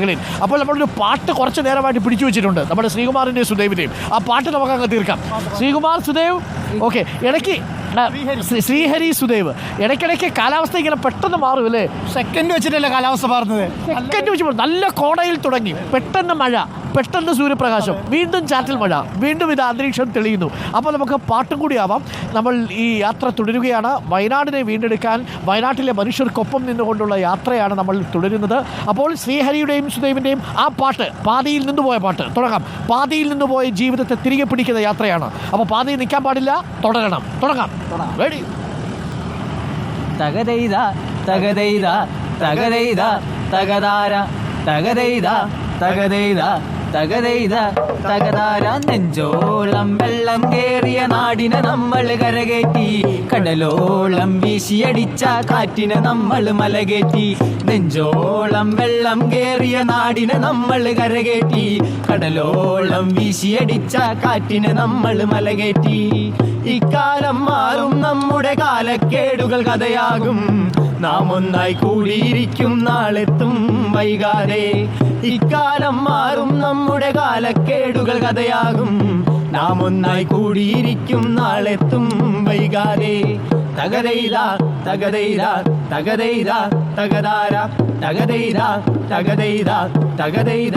മേഖലയിൽ അപ്പോൾ നമ്മളൊരു പാട്ട് കുറച്ച് നേരമായിട്ട് പിടിച്ചു വെച്ചിട്ടുണ്ട്. നമ്മുടെ ശ്രീകുമാറിന്റെയും സുദേവിന്റെയും ആ പാട്ട് നമുക്ക് അങ്ങ് തീർക്കാം. ശ്രീകുമാർ സുദേവ് ഓക്കെ ഇടയ്ക്ക് ശ്രീഹരി. സുദേവ്. ഇടയ്ക്കിടയ്ക്ക് കാലാവസ്ഥ ഇങ്ങനെ പെട്ടെന്ന് മാറും അല്ലേ? സെക്കൻഡ് വെച്ചിട്ടല്ലേ കാലാവസ്ഥ മാറുന്നത്? സെക്കൻഡ് വെച്ച് നല്ല കോടയിൽ തുടങ്ങി. പെട്ടെന്ന് മഴ. പെട്ടെന്ന് സൂര്യപ്രകാശം. വീണ്ടും ചാറ്റൽ മഴ. വീണ്ടും ഇത് അന്തരീക്ഷം തെളിയുന്നു. അപ്പോൾ നമുക്ക് പാട്ടും കൂടി ആവാം. നമ്മൾ ഈ യാത്ര തുടരുകയാണ്. വയനാടിനെ വീണ്ടെടുക്കാൻ വയനാട്ടിലെ മനുഷ്യർക്കൊപ്പം നിന്നുകൊണ്ടുള്ള യാത്രയാണ് നമ്മൾ തുടരുന്നത്. അപ്പോൾ ശ്രീഹരിയുടെയും സുദേവിന്റെയും ആ പാട്ട് പാതിയിൽ നിന്ന് പോയ പാട്ട് തുടങ്ങാം. പാതിയിൽ നിന്ന് പോയ ജീവിതത്തെ തിരികെ പിടിക്കുന്ന യാത്രയാണ്. അപ്പോൾ പാതിയിൽ നിൽക്കാൻ പാടില്ല. തുടരണം. തുടങ്ങാം. റെഡി തകതൈത തകതൈത തകതൈത തകതാര തകതൈത തകതൈത തകതൈത തകതാരാ നെഞ്ചോളം വെള്ളം കേറിയ നാടിനെ നമ്മൾ കരകേറ്റി കടലോളം വീശിയടിച്ച കാറ്റിനെ നമ്മൾ മലകേറ്റി നെഞ്ചോളം വെള്ളം കേറിയ നാടിനെ നമ്മൾ കരകേറ്റി കടലോളം വീശിയടിച്ച കാറ്റിനെ നമ്മൾ മലകേറ്റി ഇക്കാലം മാറും നമ്മുടെ കാലക്കേടുകൾ കഥയാകും. നാം ഒന്നായി കൂടിയിരിക്കും നാളെത്തും വൈകാതെ. ഇക്കാലം മാറും നമ്മുടെ കാലക്കേടുകൾ കഥയാകും. നാം ഒന്നായി കൂടിയിരിക്കും നാളെത്തും വൈകാതെ. തകതൈത തകതൈത തകതൈത തകതാര. തകതൈത തകതൈത തകതൈത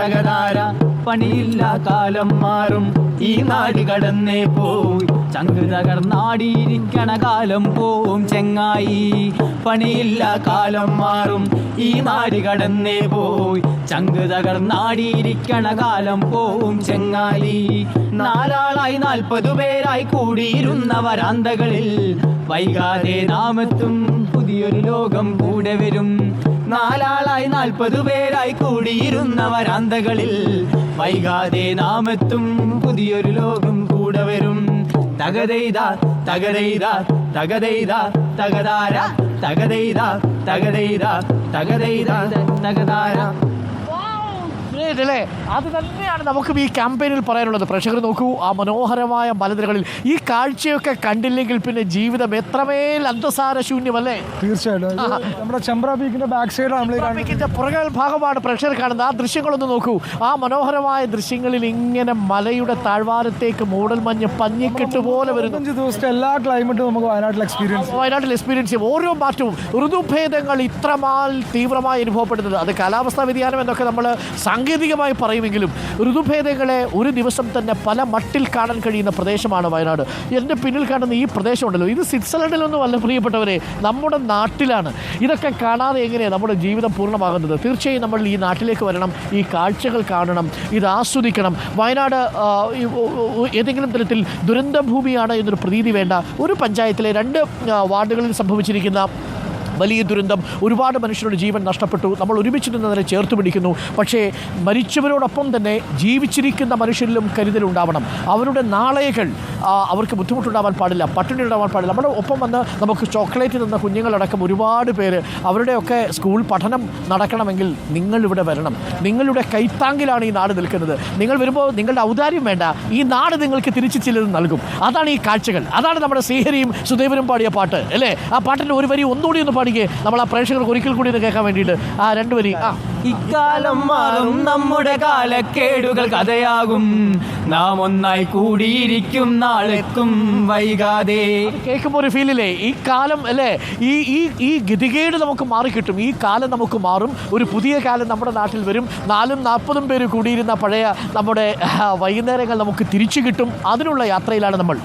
തകതാര. പണിയില്ല കാലം മാറും. ഈ നാട് കടന്നേ പോയി. ചങ്ക് തകർന്നാടിയിരിക്കണ കാലം പോവും ചെങ്ങായി. പണിയില്ല കാലം മാറും ഈ നാട് കടന്നേ പോയി. ചങ്ക് തകർന്നാടിയിരിക്കണ കാലം പോവും ചെങ്ങായി. നാലാളായി നാൽപ്പതു പേരായി കൂടിയിരുന്ന വരാന്തകളിൽ വൈകാതെ നാമത്തും പുതിയൊരു ലോകം കൂടെ വരും. നാലാളായി നാൽപ്പതു പേരായി കൂടിയിരുന്ന വരാന്തകളിൽ വൈകാതെ നാമെത്തും. പുതിയൊരു ലോകം കൂടെ വരും. തകതെയ്താ തകതെയ്താ തകതെയ്താ തകതാര തകതെയ്താ തകതെയ്താ തകതെയ്താ തകതാര. അല്ലേ അത് തന്നെയാണ് നമുക്ക് ഈ ക്യാമ്പയിനിൽ പറയാനുള്ളത്. പ്രേക്ഷകർ നോക്കൂ ആ മനോഹരമായ മലനിരകളിൽ ഈ കാഴ്ചയൊക്കെ കണ്ടില്ലെങ്കിൽ പിന്നെ ജീവിതം എത്രമേൽ അന്തസാര ശൂന്യമല്ലേ? തീർച്ചയായിട്ടും. നമ്മുടെ ചെമ്പ്ര പീക്കിന്റെ ബാക്ക് ട്രാഫിക്കിന്റെ പുറകൽ ഭാഗമാണ് പ്രേക്ഷകർ കാണുന്നത്. ആ ദൃശ്യങ്ങളൊന്ന് നോക്കൂ. ആ മനോഹരമായ ദൃശ്യങ്ങളിൽ ഇങ്ങനെ മലയുടെ താഴ്വാരത്തേക്ക് മൂടൽ മഞ്ഞ് പഞ്ഞിക്കെട്ട് പോലെ വരുന്നു. ദിവസത്തെ എല്ലാ ക്ലൈമറ്റും നമുക്ക് വയനാട്ടിൽ എക്സ്പീരിയൻസ് വയനാട്ടിൽ എക്സ്പീരിയൻസ് ചെയ്യും. ഓരോ മാറ്റവും. ഋതുഭേദങ്ങൾ ഇത്രമാൽ തീവ്രമായി അനുഭവപ്പെടുന്നത്. അത് കാലാവസ്ഥാ വ്യതിയാനം എന്നൊക്കെ നമ്മൾ സാങ്കേതികമായി പറയുമെങ്കിലും ഋതുഭേദങ്ങളെ ഒരു ദിവസം തന്നെ പല മട്ടിൽ കാണാൻ കഴിയുന്ന പ്രദേശമാണ് വയനാട്. എന്റെ പിന്നിൽ കാണുന്ന ഈ പ്രദേശമുണ്ടല്ലോ. ഇത് സ്വിറ്റ്സർലൻഡിലൊന്നും അല്ല പ്രിയപ്പെട്ടവരെ. നമ്മുടെ നാട്ടിലാണ്. ഇതൊക്കെ കാണാതെ എങ്ങനെയാണ് നമ്മുടെ ജീവിതം പൂർണമാകുന്നത്? തീർച്ചയായും നമ്മൾ ഈ നാട്ടിലേക്ക് വരണം ഈ കാഴ്ചകൾ കാണണം ഇത് ആസ്വദിക്കണം. വയനാട് ഏതെങ്കിലും തരത്തിൽ ദുരന്ത ഭൂമിയാണ് എന്നൊരു പ്രതീതി വേണ്ട. ഒരു പഞ്ചായത്തിലെ രണ്ട് വാർഡുകളിൽ സംഭവിച്ചിരിക്കുന്ന വലിയ ദുരന്തം. ഒരുപാട് മനുഷ്യരുടെ ജീവൻ നഷ്ടപ്പെട്ടു. നമ്മൾ ഒരുമിച്ച് നിന്നതിനെ ചേർത്ത് പിടിക്കുന്നു. പക്ഷേ മരിച്ചവരോടൊപ്പം തന്നെ ജീവിച്ചിരിക്കുന്ന മനുഷ്യരിലും കരുതലുണ്ടാവണം അവരുടെ നാളെകൾ അവർക്ക് ബുദ്ധിമുട്ടുണ്ടാവാൻ പാടില്ല പട്ടിണി ഉണ്ടാവാൻ പാടില്ല. നമ്മുടെ ഒപ്പം വന്ന് നമുക്ക് ചോക്ലേറ്റ് തന്ന കുഞ്ഞുങ്ങളടക്കം ഒരുപാട് പേര് അവരുടെയൊക്കെ സ്കൂൾ പഠനം നടക്കണമെങ്കിൽ നിങ്ങൾ ഇവിടെ വരണം. നിങ്ങളുടെ കൈത്താങ്കിലാണ് ഈ നാട് നിൽക്കുന്നത്. നിങ്ങൾ വരുമ്പോൾ നിങ്ങളുടെ ഔദാര്യം വേണ്ട. ഈ നാട് നിങ്ങൾക്ക് തിരിച്ചു ചിലത് നൽകും. അതാണ് ഈ കാഴ്ചകൾ. അതാണ് നമ്മുടെ ശ്രീഹരിയും സുദേവനും പാടിയ പാട്ട് അല്ലേ? ആ പാട്ടിന്റെ ഒരു വരി ഒന്നുകൂടി ഒന്ന് പാടിക്കേ നമ്മൾ ആ പ്രേക്ഷകർക്ക് ഒരിക്കൽ കൂടി ഇത് കേൾക്കാൻ വേണ്ടിയിട്ട്. ആ രണ്ട് വരി ആ. ഇക്കാലം മാറും നമ്മുടെ കാലക്കേടുകൾ കഥയാകും. നാം ഒന്നായി കൂടിയിരിക്കും നാളെത്തും വൈകാതെ. കേൾക്കുമ്പോൾ ഒരു ഫീലില്ലേ ഈ കാലം അല്ലേ? ഈ ഈ ഈ ഗതികേട് നമുക്ക് മാറിക്കിട്ടും ഈ കാലം നമുക്ക് മാറും. ഒരു പുതിയ കാലം നമ്മുടെ നാട്ടിൽ വരും. നാലും നാൽപ്പതും പേര് കൂടിയിരുന്ന പഴയ നമ്മുടെ വൈകുന്നേരങ്ങൾ നമുക്ക് തിരിച്ചു കിട്ടും. അതിനുള്ള യാത്രയിലാണ് നമ്മൾ.